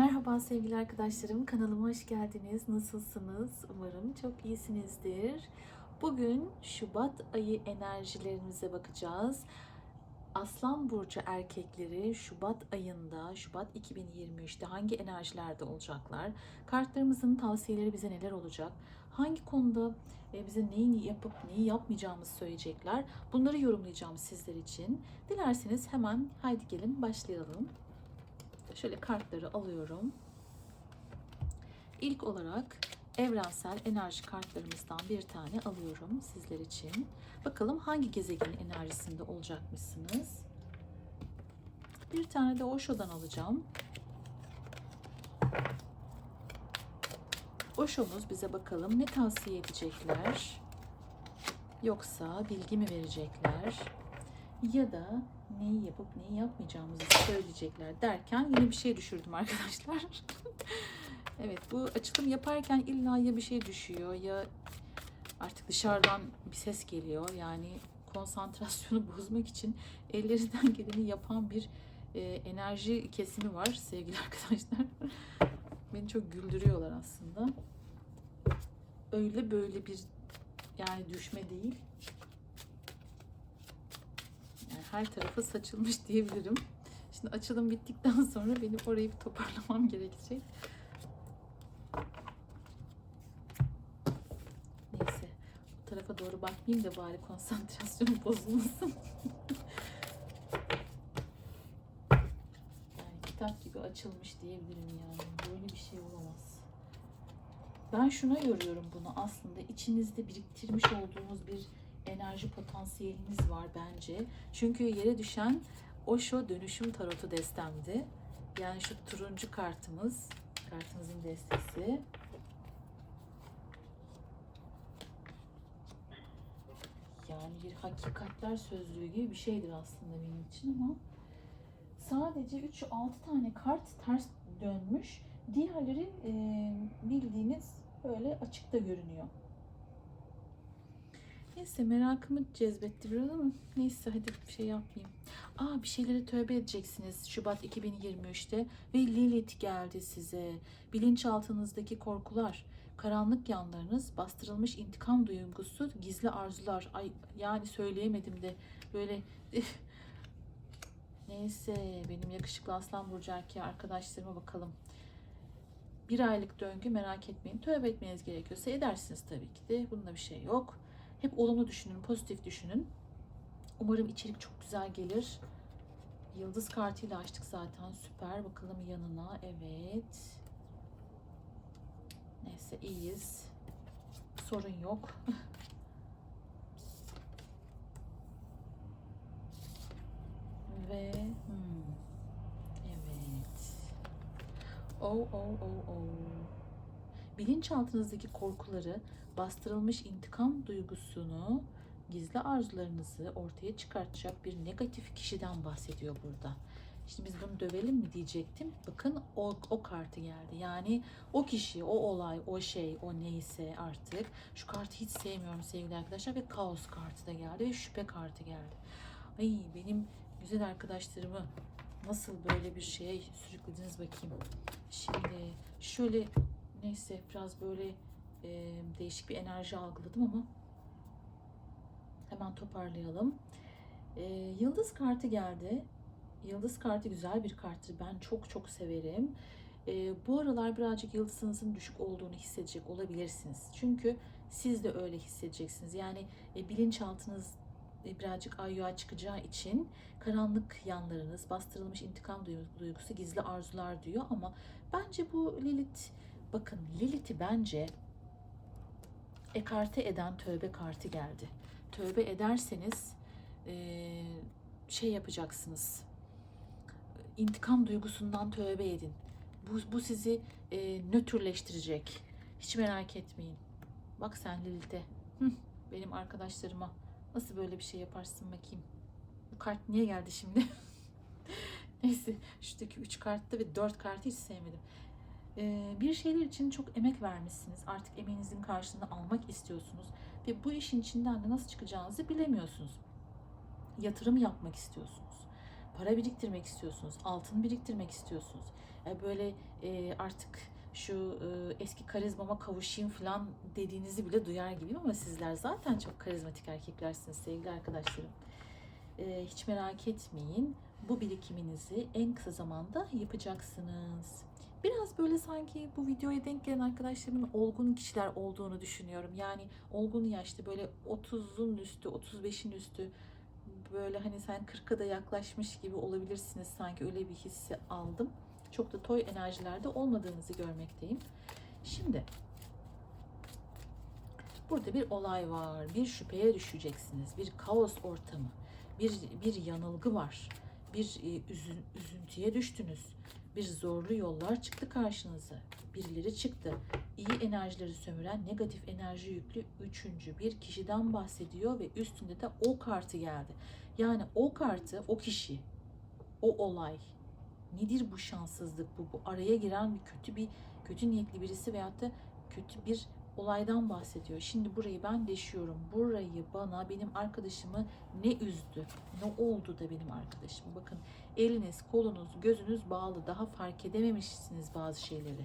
Merhaba sevgili arkadaşlarım, kanalıma hoş geldiniz. Nasılsınız? Umarım çok iyisinizdir. Bugün Şubat ayı enerjilerimize bakacağız. Aslan burcu erkekleri Şubat ayında, Şubat 2023'te hangi enerjilerde olacaklar? Kartlarımızın tavsiyeleri bize neler olacak? Hangi konuda e, bize neyi yapıp neyi yapmayacağımızı söyleyecekler? Bunları yorumlayacağım sizler için. Dilerseniz hemen haydi gelin başlayalım. Şöyle kartları alıyorum. İlk olarak evrensel enerji kartlarımızdan bir tane alıyorum sizler için. Bakalım hangi gezegenin enerjisinde olacakmışsınız. Bir tane de Osho'dan alacağım. Osho'muz bize bakalım ne tavsiye edecekler? Yoksa bilgi mi verecekler? Ya da neyi yapıp neyi yapmayacağımızı söyleyecekler derken yine bir şey düşürdüm arkadaşlar. evet bu açılım yaparken illa ya bir şey düşüyor ya artık dışarıdan bir ses geliyor. Yani konsantrasyonu bozmak için ellerinden geleni yapan bir e, enerji kesimi var sevgili arkadaşlar. Beni çok güldürüyorlar aslında. Öyle böyle bir yani düşme değil. Her tarafı saçılmış diyebilirim. Şimdi açılım bittikten sonra benim orayı bir toparlamam gerekecek. Neyse. Bu tarafa doğru bakmayayım da bari konsantrasyonum bozulmasın. yani kitap gibi açılmış diyebilirim yani. Böyle bir şey olamaz. Ben şuna yoruyorum bunu aslında. içinizde biriktirmiş olduğunuz bir enerji potansiyeliniz var bence. Çünkü yere düşen Osho dönüşüm tarotu destemdi. Yani şu turuncu kartımız, kartımızın destesi. Yani bir hakikatler sözlüğü gibi bir şeydir aslında benim için ama sadece 3-6 tane kart ters dönmüş. Diğerleri e, bildiğiniz böyle açıkta görünüyor. Neyse merakımı cezbetti biraz ama neyse hadi bir şey yapmayayım. Aa bir şeylere tövbe edeceksiniz Şubat 2023'te ve Lilith geldi size. Bilinçaltınızdaki korkular, karanlık yanlarınız, bastırılmış intikam duygusu, gizli arzular. Ay yani söyleyemedim de böyle Neyse benim yakışıklı aslan burcu erkeği arkadaşlarıma bakalım. Bir aylık döngü merak etmeyin. Tövbe etmeniz gerekiyorsa edersiniz tabii ki de. Bunda bir şey yok. Hep olumlu düşünün, pozitif düşünün. Umarım içerik çok güzel gelir. Yıldız kartıyla açtık zaten. Süper. Bakalım yanına. Evet. Neyse iyiyiz. Sorun yok. Ve hmm, evet. Oh oh oh oh. Bilinçaltınızdaki korkuları, bastırılmış intikam duygusunu, gizli arzularınızı ortaya çıkartacak bir negatif kişiden bahsediyor burada. Şimdi biz bunu dövelim mi diyecektim. Bakın o, o kartı geldi. Yani o kişi, o olay, o şey, o neyse artık. Şu kartı hiç sevmiyorum sevgili arkadaşlar. Ve kaos kartı da geldi ve şüphe kartı geldi. Ay benim güzel arkadaşlarımı nasıl böyle bir şeye sürüklediniz bakayım. Şimdi şöyle neyse biraz böyle e, değişik bir enerji algıladım ama hemen toparlayalım. E, yıldız kartı geldi. Yıldız kartı güzel bir karttır. Ben çok çok severim. E, bu aralar birazcık yıldızınızın düşük olduğunu hissedecek olabilirsiniz. Çünkü siz de öyle hissedeceksiniz. Yani e, bilinçaltınız e, birazcık ayyuğa çıkacağı için karanlık yanlarınız, bastırılmış intikam duygusu, gizli arzular diyor ama bence bu Lilith, bakın Lilith'i bence ekarte eden tövbe kartı geldi. Tövbe ederseniz e, şey yapacaksınız. İntikam duygusundan tövbe edin. Bu, bu sizi e, nötrleştirecek. Hiç merak etmeyin. Bak sen Lilith'e. Benim arkadaşlarıma nasıl böyle bir şey yaparsın bakayım. Bu kart niye geldi şimdi? Neyse şuradaki 3 kartta ve 4 kartı hiç sevmedim. Bir şeyler için çok emek vermişsiniz. Artık emeğinizin karşılığını almak istiyorsunuz. Ve bu işin içinden de nasıl çıkacağınızı bilemiyorsunuz. Yatırım yapmak istiyorsunuz. Para biriktirmek istiyorsunuz. Altın biriktirmek istiyorsunuz. böyle artık şu eski karizmama kavuşayım falan dediğinizi bile duyar gibiyim ama sizler zaten çok karizmatik erkeklersiniz sevgili arkadaşlarım. Hiç merak etmeyin. Bu birikiminizi en kısa zamanda yapacaksınız. Biraz böyle sanki bu videoya denk gelen arkadaşlarımın olgun kişiler olduğunu düşünüyorum. Yani olgun yaşta böyle 30'un üstü, 35'in üstü böyle hani sen 40'a da yaklaşmış gibi olabilirsiniz sanki öyle bir hissi aldım. Çok da toy enerjilerde olmadığınızı görmekteyim. Şimdi burada bir olay var. Bir şüpheye düşeceksiniz. Bir kaos ortamı. Bir, bir yanılgı var. Bir e, üzün, üzüntüye düştünüz. Bir zorlu yollar çıktı karşınıza. Birileri çıktı. İyi enerjileri sömüren negatif enerji yüklü üçüncü bir kişiden bahsediyor ve üstünde de o kartı geldi. Yani o kartı, o kişi, o olay, nedir bu şanssızlık bu bu araya giren bir kötü bir kötü niyetli birisi veyahut da kötü bir olaydan bahsediyor. Şimdi burayı ben deşiyorum. Burayı bana benim arkadaşımı ne üzdü? Ne oldu da benim arkadaşım? Bakın eliniz, kolunuz, gözünüz bağlı. Daha fark edememişsiniz bazı şeyleri.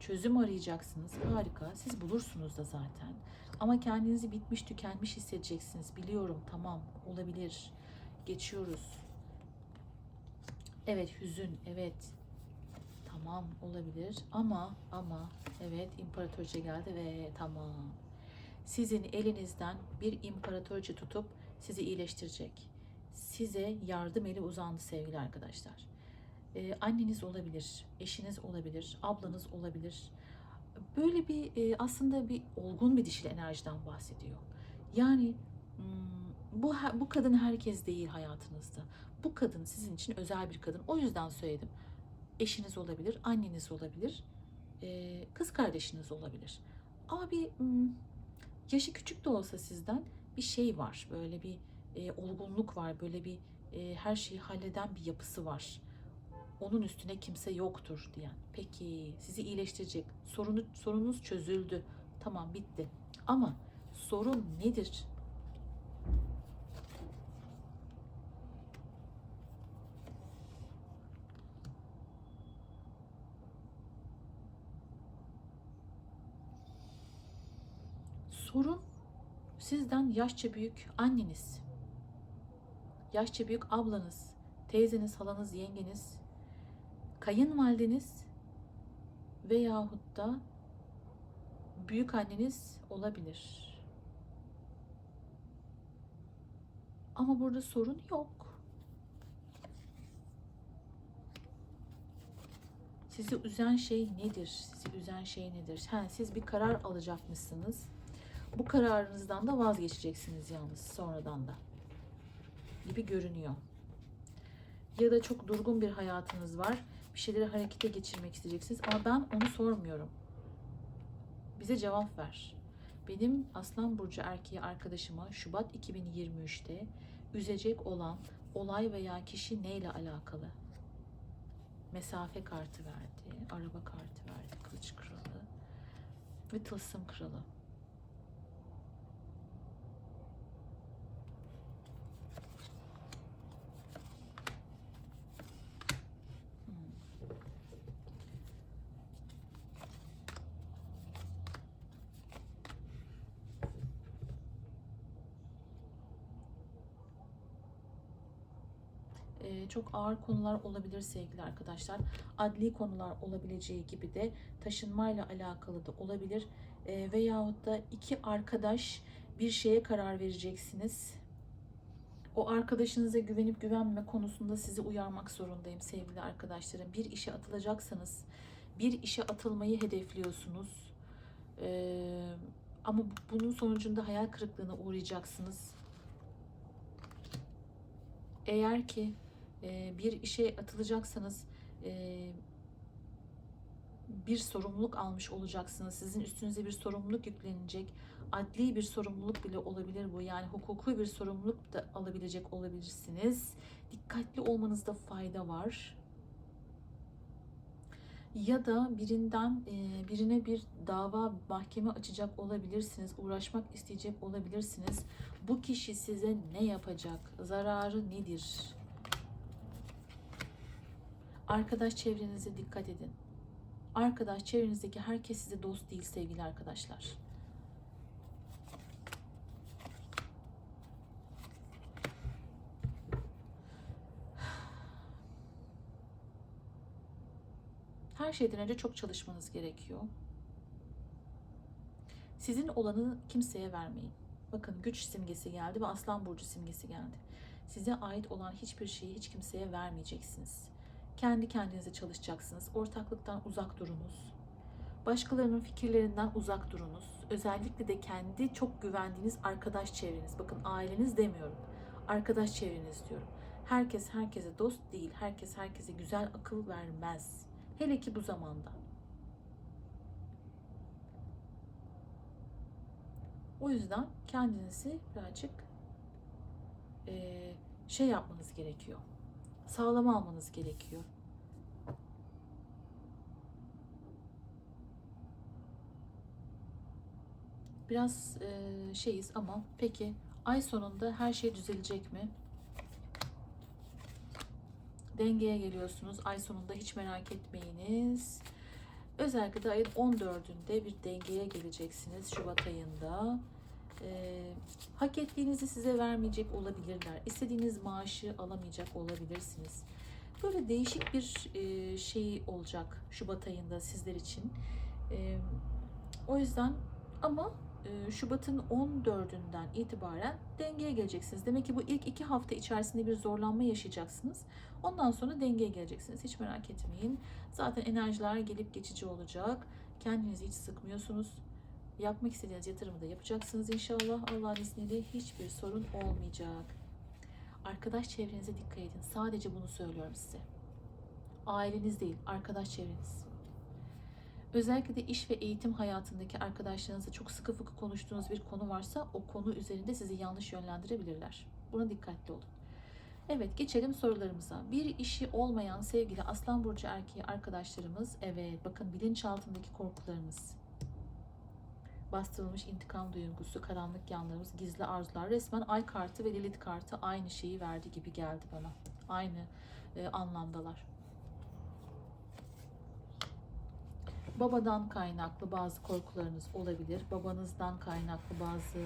Çözüm arayacaksınız. Harika. Siz bulursunuz da zaten. Ama kendinizi bitmiş, tükenmiş hissedeceksiniz. Biliyorum. Tamam. Olabilir. Geçiyoruz. Evet hüzün, evet. Tamam olabilir ama ama evet imparatorca geldi ve tamam. Sizin elinizden bir imparatorca tutup sizi iyileştirecek. Size yardım eli uzandı sevgili arkadaşlar. Ee, anneniz olabilir, eşiniz olabilir, ablanız olabilir. Böyle bir e, aslında bir olgun bir dişil enerjiden bahsediyor. Yani hmm, bu bu kadın herkes değil hayatınızda. Bu kadın sizin için özel bir kadın. O yüzden söyledim. Eşiniz olabilir, anneniz olabilir, e, kız kardeşiniz olabilir. Ama bir hmm, yaşı küçük de olsa sizden bir şey var. Böyle bir e, olgunluk var. Böyle bir e, her şeyi halleden bir yapısı var. Onun üstüne kimse yoktur diyen. Peki sizi iyileştirecek. Sorunu, sorunuz çözüldü. Tamam bitti. Ama sorun nedir? Sorun sizden yaşça büyük anneniz, yaşça büyük ablanız, teyzeniz, halanız, yengeniz, kayınvalideniz veyahut da büyük anneniz olabilir. Ama burada sorun yok. Sizi üzen şey nedir? Sizi üzen şey nedir? Ha, siz bir karar alacakmışsınız. Bu kararınızdan da vazgeçeceksiniz yalnız sonradan da. Gibi görünüyor. Ya da çok durgun bir hayatınız var. Bir şeyleri harekete geçirmek isteyeceksiniz ama ben onu sormuyorum. Bize cevap ver. Benim Aslan Burcu erkeği arkadaşıma Şubat 2023'te üzecek olan olay veya kişi neyle alakalı? Mesafe kartı verdi, araba kartı verdi, kılıç kralı ve tılsım kralı. Ee, çok ağır konular olabilir sevgili arkadaşlar. Adli konular olabileceği gibi de taşınmayla alakalı da olabilir. E, veyahut da iki arkadaş bir şeye karar vereceksiniz. O arkadaşınıza güvenip güvenme konusunda sizi uyarmak zorundayım sevgili arkadaşlarım. Bir işe atılacaksanız bir işe atılmayı hedefliyorsunuz. Ee, ama bunun sonucunda hayal kırıklığına uğrayacaksınız. Eğer ki e, bir işe atılacaksanız e, bir sorumluluk almış olacaksınız. Sizin üstünüze bir sorumluluk yüklenecek. Adli bir sorumluluk bile olabilir bu. Yani hukuki bir sorumluluk da alabilecek olabilirsiniz. Dikkatli olmanızda fayda var. Ya da birinden e, birine bir dava mahkeme açacak olabilirsiniz. Uğraşmak isteyecek olabilirsiniz. Bu kişi size ne yapacak? Zararı nedir? Arkadaş çevrenize dikkat edin. Arkadaş çevrenizdeki herkes size dost değil sevgili arkadaşlar. Her şeyden önce çok çalışmanız gerekiyor. Sizin olanı kimseye vermeyin. Bakın güç simgesi geldi ve aslan burcu simgesi geldi. Size ait olan hiçbir şeyi hiç kimseye vermeyeceksiniz. Kendi kendinize çalışacaksınız. Ortaklıktan uzak durunuz. Başkalarının fikirlerinden uzak durunuz. Özellikle de kendi çok güvendiğiniz arkadaş çevreniz. Bakın aileniz demiyorum. Arkadaş çevreniz diyorum. Herkes herkese dost değil. Herkes herkese güzel akıl vermez. Hele ki bu zamanda. O yüzden kendinizi birazcık eee, şey yapmanız gerekiyor. Sağlama almanız gerekiyor. Biraz eee, şeyiz ama peki ay sonunda her şey düzelecek mi? Dengeye geliyorsunuz. Ay sonunda hiç merak etmeyiniz. Özellikle de ayın 14'ünde bir dengeye geleceksiniz Şubat ayında. Ee, hak ettiğinizi size vermeyecek olabilirler. İstediğiniz maaşı alamayacak olabilirsiniz. Böyle değişik bir e, şey olacak Şubat ayında sizler için. E, o yüzden ama e, Şubat'ın 14'ünden itibaren dengeye geleceksiniz. Demek ki bu ilk iki hafta içerisinde bir zorlanma yaşayacaksınız. Ondan sonra dengeye geleceksiniz. Hiç merak etmeyin. Zaten enerjiler gelip geçici olacak. Kendinizi hiç sıkmıyorsunuz. Yapmak istediğiniz yatırımı da yapacaksınız inşallah. Allah'ın izniyle hiçbir sorun olmayacak. Arkadaş çevrenize dikkat edin. Sadece bunu söylüyorum size. Aileniz değil, arkadaş çevreniz. Özellikle de iş ve eğitim hayatındaki arkadaşlarınızla çok sıkı fıkı konuştuğunuz bir konu varsa o konu üzerinde sizi yanlış yönlendirebilirler. Buna dikkatli olun. Evet geçelim sorularımıza. Bir işi olmayan sevgili Aslan Burcu erkeği arkadaşlarımız evet bakın bilinçaltındaki korkularımız bastırılmış intikam duygusu, karanlık yanlarımız, gizli arzular resmen ay kartı ve Lilith kartı aynı şeyi verdi gibi geldi bana. Aynı e, anlamdalar. Babadan kaynaklı bazı korkularınız olabilir. Babanızdan kaynaklı bazı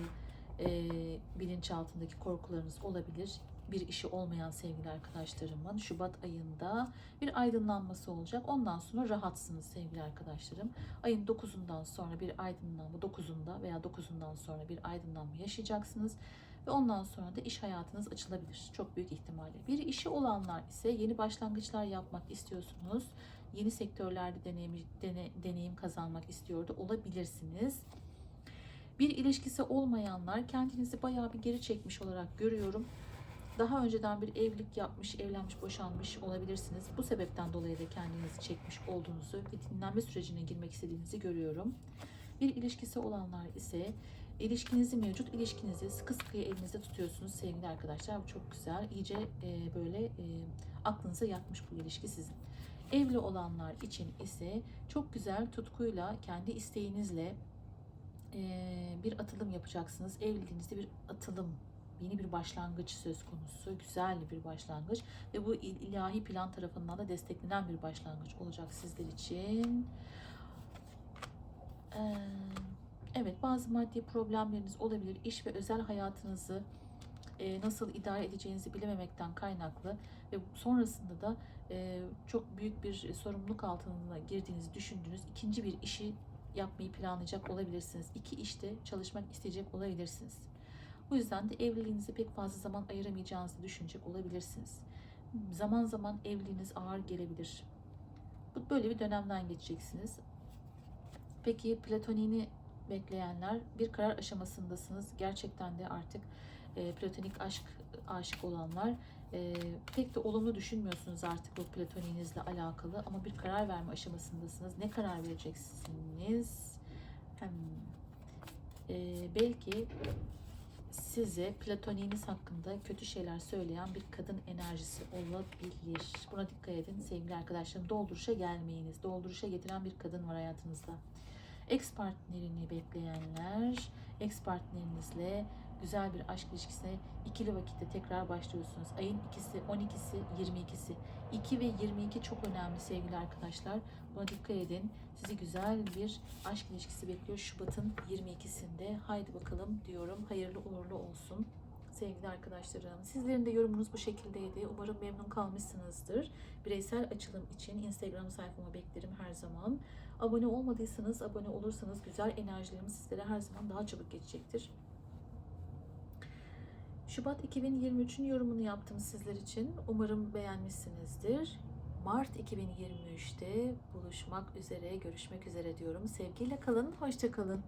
e, bilinçaltındaki korkularınız olabilir. Bir işi olmayan sevgili arkadaşlarımın Şubat ayında bir aydınlanması olacak. Ondan sonra rahatsınız sevgili arkadaşlarım. Ayın 9'undan sonra bir aydınlanma, 9'unda veya 9'undan sonra bir aydınlanma yaşayacaksınız. Ve ondan sonra da iş hayatınız açılabilir. Çok büyük ihtimalle. Bir işi olanlar ise yeni başlangıçlar yapmak istiyorsunuz. Yeni sektörlerde deneyim, dene, deneyim kazanmak istiyor da olabilirsiniz. Bir ilişkisi olmayanlar kendinizi bayağı bir geri çekmiş olarak görüyorum. Daha önceden bir evlilik yapmış, evlenmiş, boşanmış olabilirsiniz. Bu sebepten dolayı da kendinizi çekmiş olduğunuzu ve dinlenme sürecine girmek istediğinizi görüyorum. Bir ilişkisi olanlar ise ilişkinizi, mevcut ilişkinizi sıkı sıkı elinizde tutuyorsunuz sevgili arkadaşlar. Bu çok güzel. İyice e, böyle e, aklınıza yatmış bu ilişki sizin. Evli olanlar için ise çok güzel tutkuyla, kendi isteğinizle e, bir atılım yapacaksınız. Evliliğinizde bir atılım, yeni bir başlangıç söz konusu. Güzel bir başlangıç ve bu il- ilahi plan tarafından da desteklenen bir başlangıç olacak sizler için. Ee, Evet, bazı maddi problemleriniz olabilir. İş ve özel hayatınızı e, nasıl idare edeceğinizi bilememekten kaynaklı ve sonrasında da e, çok büyük bir sorumluluk altına girdiğinizi düşündüğünüz ikinci bir işi yapmayı planlayacak olabilirsiniz. İki işte çalışmak isteyecek olabilirsiniz. Bu yüzden de evliliğinize pek fazla zaman ayıramayacağınızı düşünecek olabilirsiniz. Zaman zaman evliliğiniz ağır gelebilir. Böyle bir dönemden geçeceksiniz. Peki platonini bekleyenler bir karar aşamasındasınız. Gerçekten de artık e, platonik aşk aşık olanlar e, pek de olumlu düşünmüyorsunuz artık bu platoninizle alakalı ama bir karar verme aşamasındasınız. Ne karar vereceksiniz? Hem, e, belki size platoniniz hakkında kötü şeyler söyleyen bir kadın enerjisi olabilir. Buna dikkat edin sevgili arkadaşlarım. Dolduruşa gelmeyiniz. Dolduruşa getiren bir kadın var hayatınızda. Ex partnerini bekleyenler, ex partnerinizle güzel bir aşk ilişkisine ikili vakitte tekrar başlıyorsunuz. Ayın ikisi, 12'si, 22'si. 2 ve 22 çok önemli sevgili arkadaşlar. Buna dikkat edin. Sizi güzel bir aşk ilişkisi bekliyor Şubat'ın 22'sinde. Haydi bakalım diyorum. Hayırlı uğurlu olsun sevgili arkadaşlarım. Sizlerin de yorumunuz bu şekildeydi. Umarım memnun kalmışsınızdır. Bireysel açılım için Instagram sayfama beklerim her zaman. Abone olmadıysanız abone olursanız güzel enerjilerim sizlere her zaman daha çabuk geçecektir. Şubat 2023'ün yorumunu yaptım sizler için. Umarım beğenmişsinizdir. Mart 2023'te buluşmak üzere, görüşmek üzere diyorum. Sevgiyle kalın, hoşça kalın.